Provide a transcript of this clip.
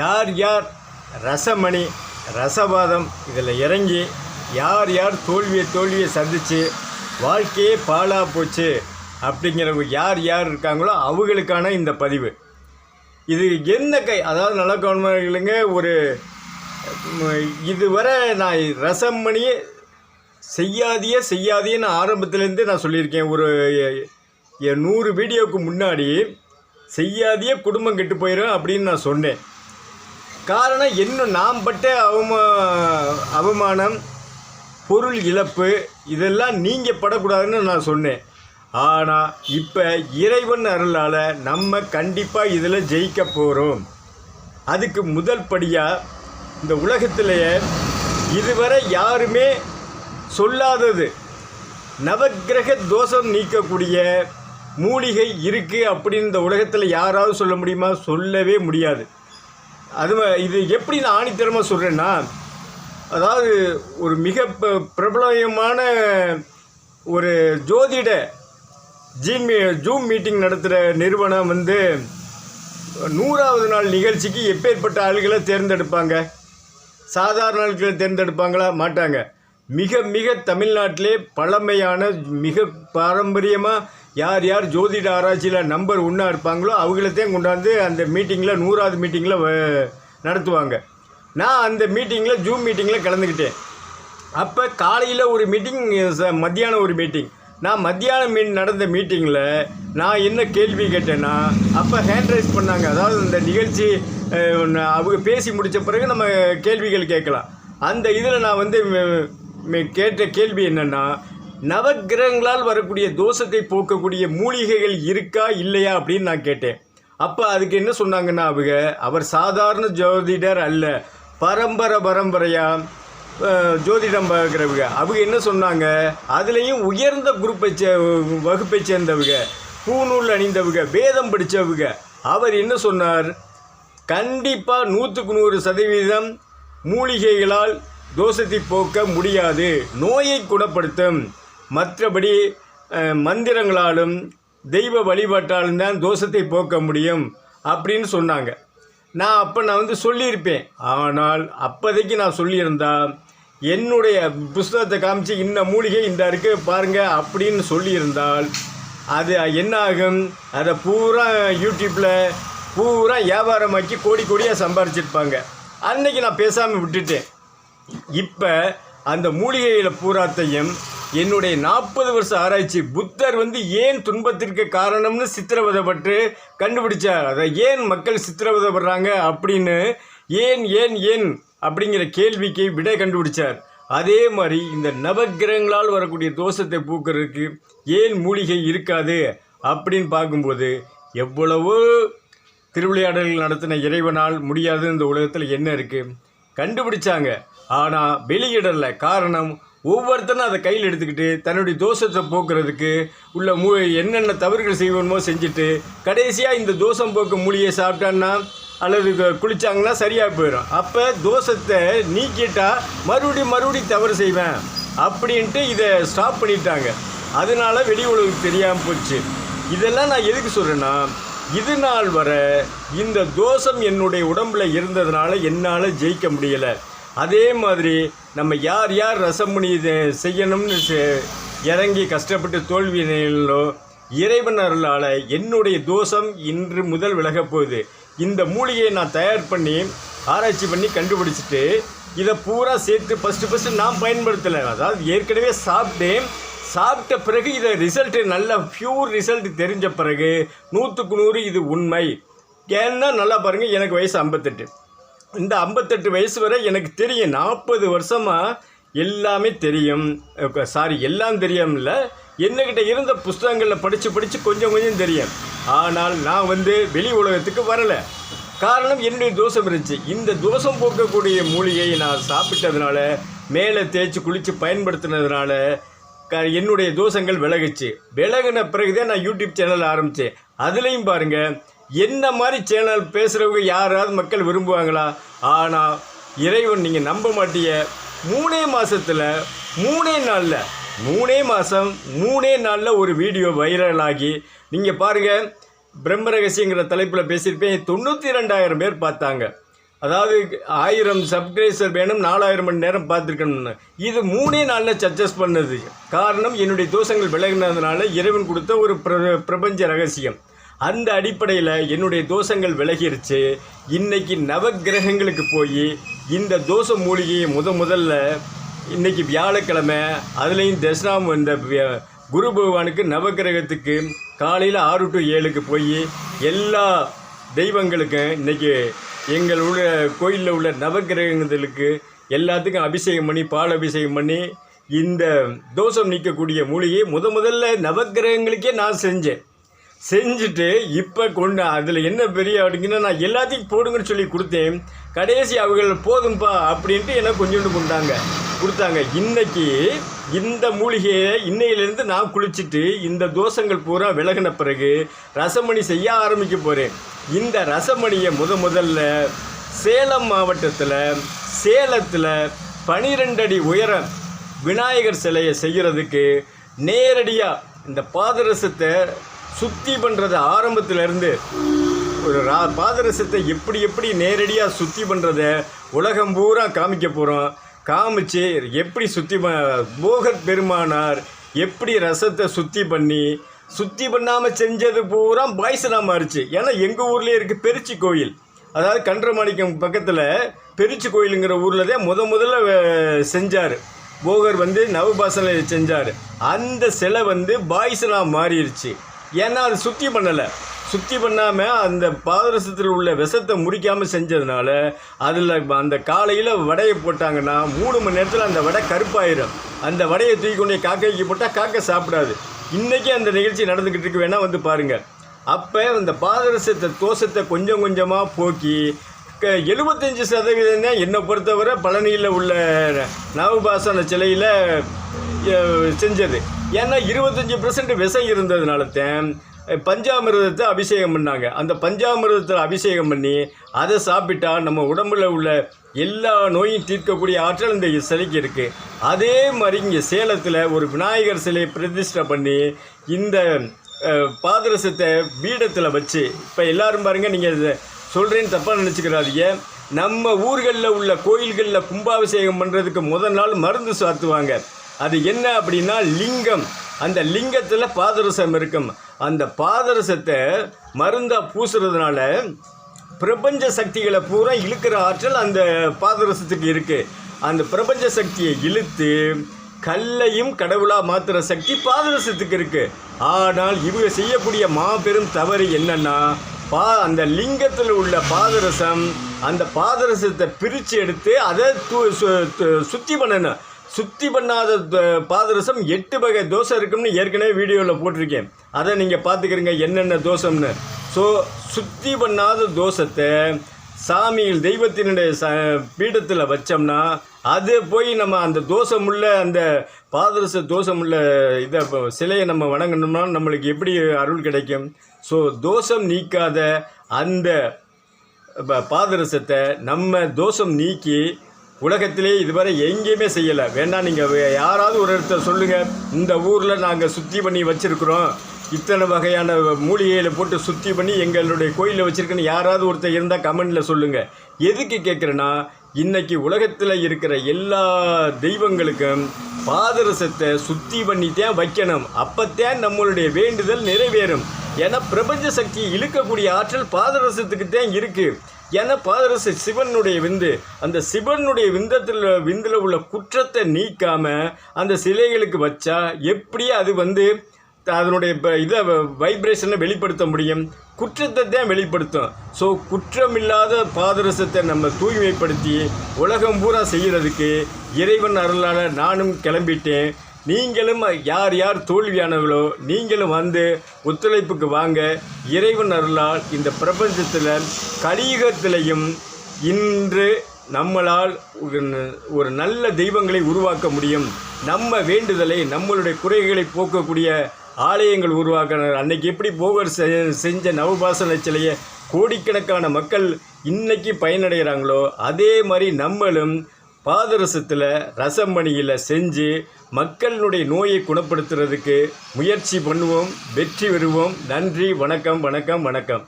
யார் யார் ரசமணி ரசவாதம் இதில் இறங்கி யார் யார் தோல்வியை தோல்வியை சந்தித்து வாழ்க்கையே பாழாக போச்சு அப்படிங்கிறவங்க யார் யார் இருக்காங்களோ அவங்களுக்கான இந்த பதிவு. இது என்ன கை அதாவது நல்ல கவர்மெண்ட்களுங்க ஒரு இதுவரை நான் ரசமணியே செய்யாதியே செய்யாதியேன்னு ஆரம்பத்துலேருந்தே நான் சொல்லியிருக்கேன். ஒரு நூறு வீடியோவுக்கு முன்னாடி செய்யாதியே குடும்பம் கெட்டு போயிடும் அப்படின்னு நான் சொன்னேன். காரணம் இன்னும் நாம் பட்ட அவமா அவமானம் பொருள் இழப்பு இதெல்லாம் நீங்கள் படக்கூடாதுன்னு நான் சொன்னேன். ஆனால் இப்போ இறைவன் அருளால் நம்ம கண்டிப்பாக இதில் ஜெயிக்க போகிறோம் அதுக்கு முதல் படியாக இந்த உலகத்திலேயே இதுவரை யாருமே சொல்லாதது. நவக்கிரக தோஷம் நீக்கக்கூடிய மூலிகை இருக்குது அப்படின்னு இந்த உலகத்தில் யாராவது சொல்ல முடியுமா? சொல்லவே முடியாது. அது இது எப்படி நான் ஆணித்தரமாக சொல்கிறேன்னா அதாவது ஒரு மிக ப- பிரபலமான ஒரு ஜோதிட ஜீன் மீ ஜூம் மீட்டிங் நடத்துகிற நிறுவனம் வந்து நூறாவது நாள் நிகழ்ச்சிக்கு எப்பேற்பட்ட ஆளுகளை தேர்ந்தெடுப்பாங்க? சாதாரண ஆட்களை தேர்ந்தெடுப்பாங்களா? மாட்டாங்க. மிக மிக தமிழ்நாட்டிலே பழமையான மிக பாரம்பரியமாக யார் யார் ஜோதிட ஆராய்ச்சியில் நம்பர் ஒன்றா இருப்பாங்களோ அவங்களத்தையும் கொண்டாந்து அந்த மீட்டிங்கில் நூறாவது மீட்டிங்கில் நடத்துவாங்க. நான் அந்த மீட்டிங்கில் ஜூம் மீட்டிங்கில் கலந்துக்கிட்டேன் அப்போ காலையில் ஒரு மீட்டிங் மத்தியானம் ஒரு மீட்டிங் நான் மத்தியானம் மீன் நடந்த மீட்டிங்கில் நான் என்ன கேள்வி கேட்டேன்னா அப்போ ஹேண்ட் ரைஸ் பண்ணாங்க. அதாவது இந்த நிகழ்ச்சி அவங்க பேசி முடித்த பிறகு நம்ம கேள்விகள் கேட்கலாம். அந்த இதில் நான் வந்து கேட்ட கேள்வி என்னென்னா நவக்கிரகங்களால் வரக்கூடிய தோஷத்தை போக்கக்கூடிய மூலிகைகள் இருக்கா இல்லையா அப்படின்னு நான் கேட்டேன். அப்போ அதுக்கு என்ன சொன்னாங்கன்னா அவங்க அவர் சாதாரண ஜோதிடர் அல்ல. பரம்பரை பரம்பரையாக ஜோதிடம் பார்க்குறவங்க. அவங்க என்ன சொன்னாங்க? அதுலேயும் உயர்ந்த குரூப்பை சே வகுப்பை சேர்ந்தவங்க பூநூல் அணிந்தவங்க வேதம் படித்தவங்க அவர் என்ன சொன்னார்? கண்டிப்பாக நூற்றுக்கு நூறு சதவீதம் மூலிகைகளால் தோஷத்தை போக்க முடியாது. நோயை குணப்படுத்தும். மற்றபடி மந்திரங்களாலும் தெய்வ வழிபாட்டாலும் தான் தோஷத்தை போக்க முடியும் அப்படின்னு சொன்னாங்க. நான் அப்போ நான் வந்து சொல்லியிருப்பேன். ஆனால் அப்போதைக்கு நான் சொல்லியிருந்தா என்னுடைய புஸ்தகத்தை காமிச்சு இந்த மூலிகை இந்த இருக்கு பாருங்கள் அப்படின்னு சொல்லியிருந்தால் அது என்ன ஆகும் அதை பூரா யூடியூப்பில் பூரா வியாபாரமாக்கி கோடி கோடியாக சம்பாரிச்சிருப்பாங்க. அன்னைக்கு நான் பேசாமல் விட்டுட்டேன். இப்போ அந்த மூலிகையில் பூராத்தையும் என்னுடைய நாற்பது வருஷ ஆராய்ச்சி புத்தர் வந்து ஏன் துன்பத்திற்கு காரணம்னு சித்திரவதைப்பட்டு கண்டுபிடிச்சார். அதை ஏன் மக்கள் சித்திரவதைப்படுறாங்க அப்படின்னு ஏன் ஏன் ஏன் அப்படிங்கிற கேள்விக்கு விடை கண்டுபிடிச்சார். அதே மாதிரி இந்த நவக்கிரகங்களால் வரக்கூடிய தோஷத்தை பூக்கிறதுக்கு ஏன் மூலிகை இருக்காது அப்படின்னு பார்க்கும்போது எவ்வளவோ திருவிளையாடல்கள் நடத்தின இறைவனால் முடியாது இந்த உலகத்தில் என்ன இருக்குது கண்டுபிடிச்சாங்க. ஆனால் வெளியிடலை காரணம் ஒவ்வொருத்தனும் அதை கையில் எடுத்துக்கிட்டு தன்னுடைய தோஷத்தை போக்குறதுக்கு உள்ள மூ என்னென்ன தவறுகள் செய்வோமோ செஞ்சுட்டு கடைசியாக இந்த தோஷம் போக்கு மூலிகையை சாப்பிட்டான்னா அல்லது குளித்தாங்கன்னா குளிச்சாங்கன்னா சரியாக போயிடும் அப்போ தோஷத்தை நீக்கிட்டா மறுபடியும் மறுபடியும் தவறு செய்வேன் அப்படின்ட்டு இதை ஸ்டாப் பண்ணிட்டாங்க. அதனால் வெளி உலகுக்கு தெரியாமல் போச்சு. இதெல்லாம் நான் எதுக்கு சொல்கிறேன்னா இது நாள் வர இந்த தோஷம் என்னுடைய உடம்புல இருந்ததுனால என்னால் ஜெயிக்க முடியலை. அதே மாதிரி நம்ம யார் யார் ரசமணி இதை செய்யணும்னு செ- இறங்கி கஷ்டப்பட்டு தோல்வி நிலையிலோ இறைவன் அருளால் என்னுடைய தோஷம் இன்று முதல் விலகப் போகுது. இந்த மூலிகையை நான் தயார் பண்ணி ஆராய்ச்சி பண்ணி கண்டுபிடிச்சிட்டு இதை பூரா சேர்த்து ஃபஸ்ட்டு ஃபஸ்ட்டு நான் பயன்படுத்தலை. அதாவது ஏற்கனவே சாப்பிட்டேன். சாப்பிட்ட பிறகு இதை ரிசல்ட்டு நல்ல ப்யூர் ரிசல்ட் தெரிஞ்ச பிறகு நூற்றுக்கு நூறு இது உண்மை. ஏன்னா நல்லா பாருங்கள் எனக்கு வயசு ஐம்பத்தெட்டு. இந்த ஐம்பத்தெட்டு வயசு வரை எனக்கு தெரியும். நாற்பது வருஷமாக எல்லாமே தெரியும். சாரி எல்லாம் தெரியும்ல என்னக்கிட்ட இருந்த புஸ்தகங்களில் படித்து படித்து கொஞ்சம் கொஞ்சம் தெரியும். ஆனால் நான் வந்து வெளி உலகத்துக்கு வரலை. காரணம் என்னுடைய தோஷம் இருந்துச்சு. இந்த தோஷம் போக்கக்கூடிய மூலிகையை நான் சாப்பிட்டதுனால மேலே தேய்ச்சி குளித்து பயன்படுத்தினதுனால க என்னுடைய தோஷங்கள் விலகுச்சு. விலகின பிறகுதான் நான் யூடியூப் சேனல் ஆரம்பித்தேன் அதுலேயும் பாருங்கள் என்ன மாதிரி சேனல் பேசுகிறவங்க யாராவது மக்கள் விரும்புவாங்களா? ஆனால் இறைவன் நீங்கள் நம்ப மாட்டிய மூணே மாதத்தில் மூணே நாளில் மூணே மாதம் மூணே நாளில் ஒரு வீடியோ வைரலாகி நீங்கள் பாருங்கள் பிரம்ம ரகசியங்கிற தலைப்பில் பேசியிருப்பேன் தொண்ணூற்றி ரெண்டாயிரம் பேர் பார்த்தாங்க. அதாவது ஆயிரம் சப்ஸ்கிரைசர் வேணும் நாலாயிரம் மணி நேரம் பார்த்துருக்கணும்னு. இது மூணே நாளில் சக்ஸஸ் பண்ணது. காரணம் என்னுடைய தோஷங்கள் விலகினதுனால இறைவன் கொடுத்த ஒரு பிர பிரபஞ்ச ரகசியம். அந்த அடிப்படையில் என்னுடைய தோஷங்கள் விலகிருச்சு. இன்றைக்கி நவக்கிரகங்களுக்கு போய் இந்த தோஷ மூலிகையை முத முதல்ல இன்றைக்கி வியாழக்கிழமை அதுலேயும் தசனாம் இந்த குரு பகவானுக்கு நவக்கிரகத்துக்கு காலையில் ஆறு டு ஏழுக்கு போய் எல்லா தெய்வங்களுக்கும் இன்றைக்கி எங்கள் உள்ள கோயிலில் உள்ள நவக்கிரகங்களுக்கு எல்லாத்துக்கும் அபிஷேகம் பண்ணி பால் அபிஷேகம் பண்ணி இந்த தோஷம் நீக்கக்கூடிய மூலிகையை முத முதல்ல நவக்கிரகங்களுக்கே நான் செஞ்சேன். செஞ்சுட்டு இப்போ கொண்டு அதில் என்ன பெரிய அப்படிங்கன்னா நான் எல்லாத்தையும் போடுங்கன்னு சொல்லி கொடுத்தேன். கடைசி அவர்கள் போதும்பா அப்படின்ட்டு எனக்கு கொஞ்சோண்டு கொண்டாங்க. கொடுத்தாங்க. இன்னைக்கு இந்த மூலிகையை இன்னையிலேருந்து நான் குளிச்சுட்டு இந்த தோஷங்கள் பூரா விலகின பிறகு ரசமணி செய்ய ஆரம்பிக்க போகிறேன் இந்த ரசமணியை முத முதல்ல சேலம் மாவட்டத்தில் சேலத்தில் பனிரெண்டு அடி உயரம் விநாயகர் சிலையை செய்கிறதுக்கு நேரடியாக இந்த பாதரசத்தை சுத்தி பண்ணுறது ஆரம்பத்திலேருந்து. ஒரு ரா பாதரசத்தை எப்படி எப்படி நேரடியாக சுத்தி பண்ணுறத உலகம் பூரா காமிக்க போகிறோம் காமிச்சு எப்படி சுத்தி ப போகர் பெருமானார் எப்படி ரசத்தை சுத்தி பண்ணி சுத்தி பண்ணாமல் செஞ்சது பூரா பாய்சனாக மாறிச்சு. ஏன்னா எங்கள் ஊர்லேயே இருக்குது பெருச்சி கோயில். அதாவது கன்றமாணிக்கம் பக்கத்தில் பெருச்சி கோயிலுங்கிற ஊரில் தான் முத முதல்ல செஞ்சார். போகர் வந்து நவபாசனை செஞ்சார். அந்த சிலை வந்து பாய்சனாக மாறிடுச்சு ஏன்னா அது சுத்தி பண்ணலை. சுத்தி பண்ணாமல் அந்த பாதரசத்தில் உள்ள விஷத்தை முறிக்காமல் செஞ்சதுனால அதில் அந்த காலையில் வடையை போட்டாங்கன்னா மூணு மணி நேரத்தில் அந்த வடை கருப்பாயிரும். அந்த வடையை தூக்கி கொண்டு காக்கைக்கு போட்டால் காக்கை சாப்பிடாது. இன்றைக்கி அந்த நிகழ்ச்சி நடந்துக்கிட்டு இருக்கு. வேணால் வந்து பாருங்கள் அப்போ இந்த பாதரசத்தை தோஷத்தை கொஞ்சம் கொஞ்சமாக போக்கி க எழுபத்தஞ்சி சதவீதம் தான் என்னை பொறுத்தவரை பழனியில் உள்ள நவபாசன சிலையில் செஞ்சது. ஏன்னா இருபத்தஞ்சி பர்சன்ட் விஷம் இருந்ததுனால தான் பஞ்சாமிர்தத்தை அபிஷேகம் பண்ணாங்க. அந்த பஞ்சாமிர்தத்தை அபிஷேகம் பண்ணி அதை சாப்பிட்டா நம்ம உடம்புல உள்ள எல்லா நோயும் தீர்க்கக்கூடிய ஆற்றல் இந்த சிலைக்கு இருக்குது அதே மாதிரி இங்கே சேலத்தில் ஒரு விநாயகர் சிலையை பிரதிஷ்டை பண்ணி இந்த பாதரசத்தை பீடத்தில் வச்சு இப்போ எல்லோரும் பாருங்கள் நீங்கள் இதை சொல்கிறேன்னு தப்பாக நினச்சிக்கிறாதீங்க. நம்ம ஊர்களில் உள்ள கோயில்களில் கும்பாபிஷேகம் பண்ணுறதுக்கு முதல் நாள் மருந்து சாத்துவாங்க. அது என்ன அப்படின்னா லிங்கம். அந்த லிங்கத்தில் பாதரசம் இருக்கும். அந்த பாதரசத்தை மருந்தாக பூசுறதுனால பிரபஞ்ச சக்திகளை பூரா இழுக்கிற ஆற்றல் அந்த பாதரசத்துக்கு இருக்குது அந்த பிரபஞ்ச சக்தியை இழுத்து கல்லையும் கடவுளாக மாற்றுற சக்தி பாதரசத்துக்கு இருக்குது ஆனால் இவங்க செய்யக்கூடிய மாபெரும் தவறு என்னென்னா பா அந்த லிங்கத்தில் உள்ள பாதரசம் அந்த பாதரசத்தை பிரித்து எடுத்து அதை சு- சுத்தி பண்ணணும். சுத்தி பண்ணாத த- பாதரசம் எட்டு வகை தோசை இருக்கும்னு ஏற்கனவே வீடியோவில் போட்டிருக்கேன். அதை நீங்கள் பார்த்துக்கிறீங்க என்னென்ன தோசம்னு ஸோ சுத்தி பண்ணாத தோசத்தை சாமியில் தெய்வத்தினுடைய ச பீடத்தில் வச்சோம்னா அது போய் நம்ம அந்த தோஷமுள்ள அந்த பாதரச தோஷமுள்ள இதை இப்போ சிலையை நம்ம வணங்கணும்னா நம்மளுக்கு எப்படி அருள் கிடைக்கும்? ஸோ தோஷம் நீக்காத அந்த ப- பாதரசத்தை நம்ம தோஷம் நீக்கி உலகத்திலே இதுவரை எங்கேயுமே செய்யலை. வேணா நீங்கள் யாராவது ஒரு இடத்த சொல்லுங்கள் இந்த ஊரில் நாங்கள் சுத்தி பண்ணி வச்சுருக்குறோம். இத்தனை வகையான மூலிகைகளை போட்டு சுத்தி பண்ணி எங்களுடைய கோயிலில் வச்சுருக்குன்னு யாராவது ஒருத்தர் இருந்தால் கமெண்டில் சொல்லுங்கள் எதுக்கு கேட்குறேன்னா இன்றைக்கி உலகத்தில் இருக்கிற எல்லா தெய்வங்களுக்கும் பாதரசத்தை சுத்தி பண்ணித்தான் வைக்கணும். அப்போத்தான் நம்மளுடைய வேண்டுதல் நிறைவேறும். ஏன்னா பிரபஞ்ச சக்தியை இழுக்கக்கூடிய ஆற்றல் பாதரசத்துக்கு தான் இருக்குது ஏன்னா பாதரச சிவனுடைய விந்து அந்த சிவனுடைய விந்தத்தில் விந்தில் உள்ள குற்றத்தை நீக்காமல் அந்த சிலைகளுக்கு வச்சா எப்படி அது வந்து அதனுடைய இதை வைப்ரேஷனை வெளிப்படுத்த முடியும்? குற்றத்தை தான் வெளிப்படுத்தும். ஸோ குற்றமில்லாத பாதரசத்தை நம்ம தூய்மைப்படுத்தி உலகம் பூரா செய்கிறதுக்கு இறைவன் அருளால் நானும் கிளம்பிட்டேன். நீங்களும் யார் யார் தோல்வியானவர்களோ நீங்களும் வந்து ஒத்துழைப்புக்கு வாங்க இறைவன் அருளால் இந்த பிரபஞ்சத்தில் கலியுகத்திலையும் இன்று நம்மளால் ஒரு நல்ல தெய்வங்களை உருவாக்க முடியும். நம்ம வேண்டுதலை நம்மளுடைய குறைகளை போக்கக்கூடிய ஆலயங்கள் உருவாக்கினர். அன்னைக்கு எப்படி போகர் செஞ்ச நவபாசன சிலையை கோடிக்கணக்கான மக்கள் இன்னைக்கு பயனடைகிறாங்களோ அதே மாதிரி நம்மளும் பாதரசத்தில் ரசமணியில் செஞ்சு மக்களுடைய நோயை குணப்படுத்துறதுக்கு முயற்சி பண்ணுவோம் வெற்றி பெறுவோம். நன்றி வணக்கம் வணக்கம் வணக்கம்.